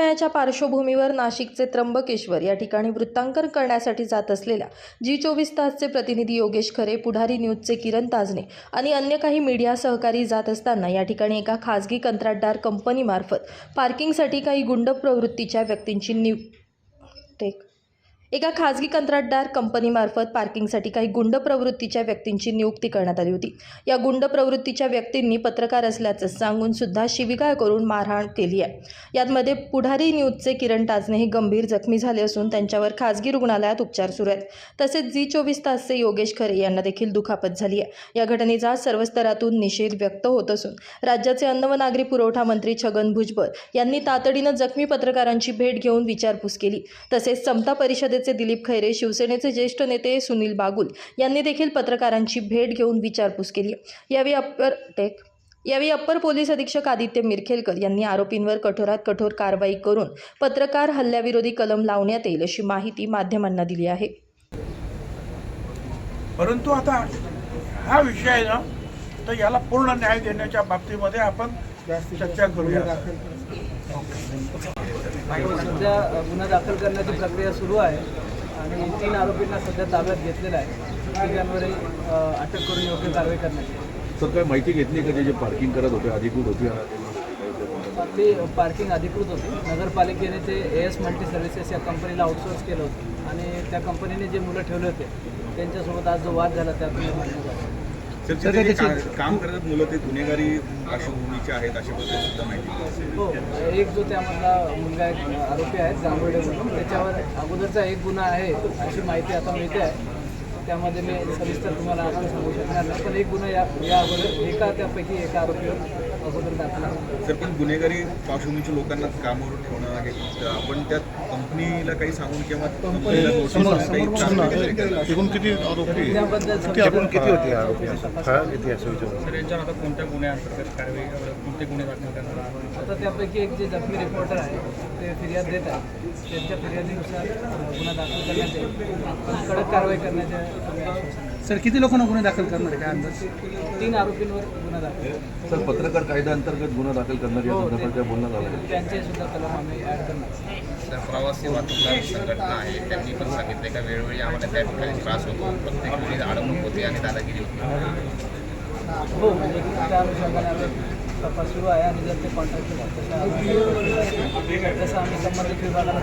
दिनाच्या पार्श्वभूमीवर नाशिकचे त्र्यंबकेश्वर या ठिकाणी वृत्तांकन करण्यासाठी जात असलेल्या जी चोवीस तासचे प्रतिनिधी योगेश खरे पुढारी न्यूजचे किरण ताजने आणि अन्य काही मीडिया सहकारी जात असताना या ठिकाणी एका खाजगी कंत्राटदार कंपनीमार्फत पार्किंगसाठी काही गुंड प्रवृत्तीच्या व्यक्तींची निव टेक एका खाजगी कंत्राटदार कंपनीमार्फत पार्किंगसाठी काही गुंड प्रवृत्तीच्या व्यक्तींची नियुक्ती करण्यात आली होती. या गुंड प्रवृत्तीच्या व्यक्तींनी पत्रकार असल्याचं सांगून सुद्धा शिविगाळ करून मारहाण केली आहे. यामध्ये पुढारी न्यूजचे किरण टाचणे हे गंभीर जखमी झाले असून त्यांच्यावर खाजगी रुग्णालयात उपचार सुरू आहेत. तसेच जी चोवीस तासचे योगेश खरे यांना देखील दुखापत झाली आहे. या घटनेचा सर्व स्तरातून निषेध व्यक्त होत असून राज्याचे अन्न व नागरी पुरवठा मंत्री छगन भुजबळ यांनी तातडीनं जखमी पत्रकारांची भेट घेऊन विचारपूस केली. तसेच समता परिषदेचे दिलीप खैरे शिवसेनेचे ज्येष्ठ नेते सुनील बागुल यांनी देखील पत्रकारांची भेट घेऊन विचारपूस केली. यावेळी अप्पर टेक यावेळी अप्पर पोलीस अधीक्षक आदित्य मिरखेलकर यांनी आरोपींवर कठोरात कठोर कारवाई करून पत्रकार हल्ल्याविरोधी कलम लावण्यात येईल अशी माहिती माध्यमांना दिली आहे. परंतु आता हा विषय आहे ना तर याला पूर्ण न्याय देण्याच्या बाबतीमध्ये आपण चर्चा करूया. सध्या अ, गुन्हा दाखल करण्याची प्रक्रिया सुरू आहे आणि तीन आरोपींना सध्या ताब्यात घेतलेला आहे. तिघांवरही अटक करून योग्य कारवाई करण्यात सर काय माहिती घेतली का जे जे पार्किंग करत होते अधिकृत होती? ती पार्किंग अधिकृत होती. नगरपालिकेने ते ए एस मल्टी सर्व्हिसेस या कंपनीला आउटसोर्स केलं होतं. आणि त्या कंपनीने जे मुलं ठेवले होते त्यांच्यासोबत आज जो वाद झाला त्यातून भांडण झालं. काम करतात मुलं ते गुन्हेगारी पार्श्वभूमीचे आहेत अशा बद्दल सुद्धा माहिती हो एक जो त्यामधला मुलगा एक आरोपी आहे गांगुर्डे म्हणून त्याच्यावर अगोदरचा एक गुन्हा आहे अशी माहिती आता मिळते आहे. त्यामध्ये मी सविस्तर तुम्हाला आता सांगू शकणार नाही. पण एक गुन्हा या या अगोदर एका त्यापैकी एका आरोपीवर अगोदर दाखल सर पण गुन्हेगारी पार्श्वभूमीच्या लोकांना कामावर ठेवणं आपण त्या कंपनीला काही सांगून किंवा एकूण किती आरोपी त्याबद्दल एकूण किती होते आरोपी? सर यांच्यावर आता कोणत्या गुन्हे अंतर्गत कारवाई कोणते गुन्हे दाखल करणार? आता त्यापैकी एक जे जखमी रिपोर्टर आहे ते फिर्याद देत आहे त्यांच्या फिर्यादीनुसार गुन्हा दाखल करण्यात येईल. कडक कारवाई करण्याचे आम्ही आश्वासन देतो. सर किती लोकांना गुन्हे दाखल करणार आहे? काय अंदाज? तीन आरोपींवर गुन्हा दाखल. सर पत्रकार कायद्याअंतर्गत गुन्हा दाखल करणार या संदर्भात काय बोलणं झालं त्यांचे सुद्धा कलम आम्ही ॲड करणार. प्रवासी वाहतूकदार संघटना आहे. त्यांनी पण सांगितले का वेळोवेळी आम्हाला त्या ठिकाणी त्रास होतो. प्रत्येक वेळी अडवणूक होते आणि दादागिरी होती. हो म्हणजे त्या अनुषंगाने तपास सुरू आहे आणि जर ते कॉन्ट्रॅक्ट तसं तसं आम्ही संबंधित विभागाला